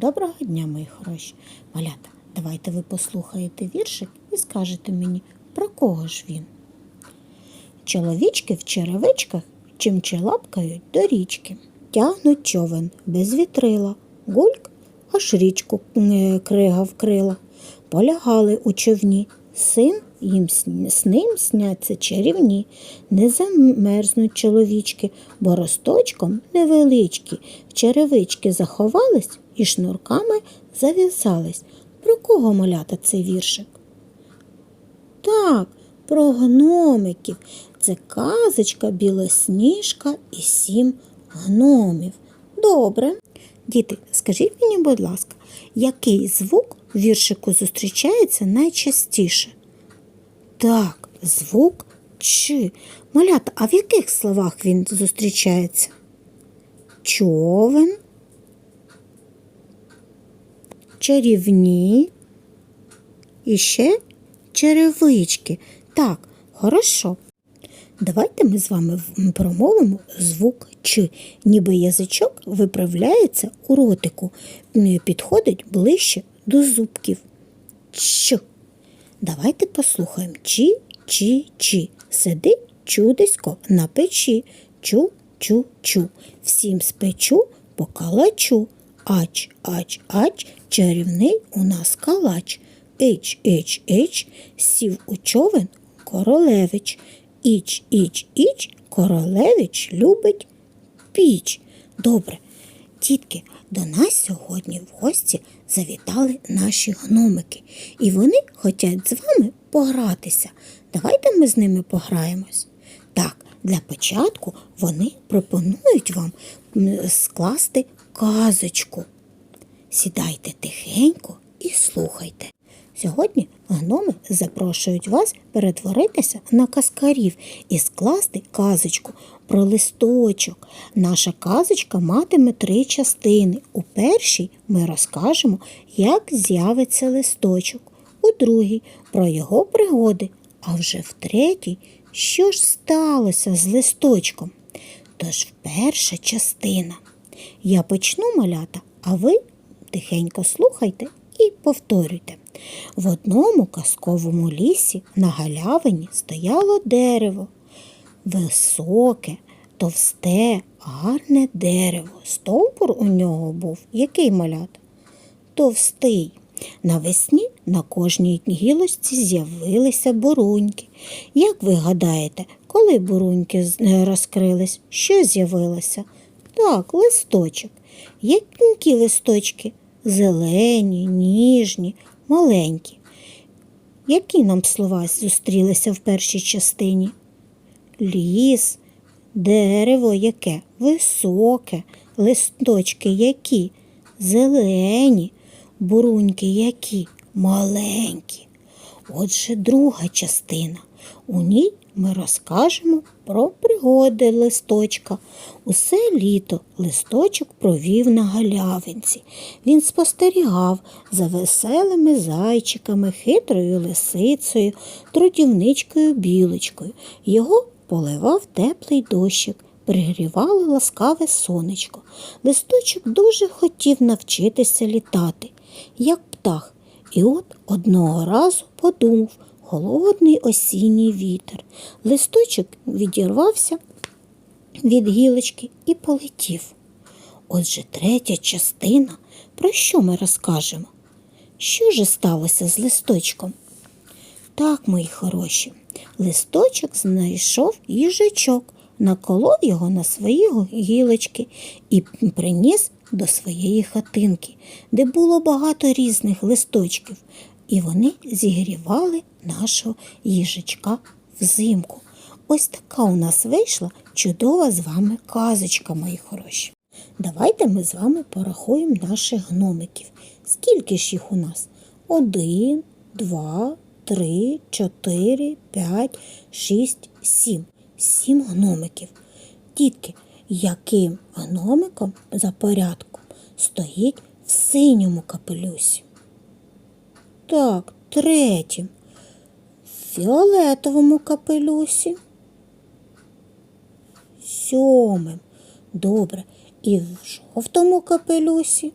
Доброго дня, мої хороші. Малята, давайте ви послухаєте віршик і скажете мені, про кого ж він. Чоловічки в черевичках чимче лапкають до річки. Тягнуть човен без вітрила, гульк аж річку е, крига вкрила. Полягали у човні, син їм сн- сним сняться чарівні, не замерзнуть чоловічки, бо росточком невеличкі, черевички заховались і шнурками зав'язались. Про кого малята цей віршик? Так, про гномиків. Це казочка білосніжка і сім гномів. Добре. Діти, скажіть мені, будь ласка, який звук в віршику зустрічається найчастіше? Так, звук Ч. Малята, а в яких словах він зустрічається? Човен, чарівні і ще черевички. Так, хорошо. Давайте ми з вами промовимо звук Ч, ніби язичок виправляється у ротику, підходить ближче до зубків. Ч. Давайте послухаємо. Чі, чі, чі. Сидить чудесько на печі. Чу, чу, чу. Всім спечу по калачу. Ач, ач, ач, чарівний у нас калач. Іч, іч, іч, сів у човен королевич. Іч, іч, іч, королевич любить піч. Добре, Тітки, до нас сьогодні в гості завітали наші гномики, і вони хочуть з вами погратися. Давайте ми з ними пограємось. Так, для початку вони пропонують вам скласти казочку. Сідайте тихенько і слухайте. Сьогодні гноми запрошують вас перетворитися на казкарів і скласти казочку про листочок. Наша казочка матиме три частини. У першій ми розкажемо, як з'явиться листочок, у другій про його пригоди, а вже в третій, що ж сталося з листочком. Тож перша частина. Я почну малята, а ви тихенько слухайте і повторюйте. В одному казковому лісі на галявині стояло дерево. Високе, товсте, гарне дерево. Стовбур у нього був який малята? Товстий. Навесні на кожній гілочці з'явилися буруньки. Як ви гадаєте, коли буруньки розкрились, що з'явилося? Так, листочок. Які листочки? Зелені, ніжні, маленькі. Які нам слова зустрілися в першій частині? Ліс, дерево яке? Високе, листочки які? Зелені, буруньки які? Маленькі. Отже, друга частина. У ній ми розкажемо про пригоди листочка. Усе літо листочок провів на галявинці. Він спостерігав за веселими зайчиками, хитрою лисицею, трудівничкою білочкою. Його поливав теплий дощик, пригрівало ласкаве сонечко. Листочок дуже хотів навчитися літати, як птах. І от одного разу подумав холодний осінній вітер. Листочок відірвався від гілочки і полетів. Отже, третя частина. Про що ми розкажемо? Що ж сталося з листочком? Так, мої хороші, листочок знайшов їжачок, наколов його на свої гілочки і приніс до своєї хатинки, де було багато різних листочків, і вони зігрівали нашого їжачка взимку. Ось така у нас вийшла чудова з вами казочка, мої хороші. Давайте ми з вами порахуємо наших гномиків. Скільки ж їх у нас? Один, два, три, чотири, п'ять, шість, сім. Сім гномиків. Дітки, яким гномиком за порядком стоїть в синьому капелюсі? Так, третім. В фіолетовому капелюсі. Сьомим. Добре. І в жовтому капелюсі.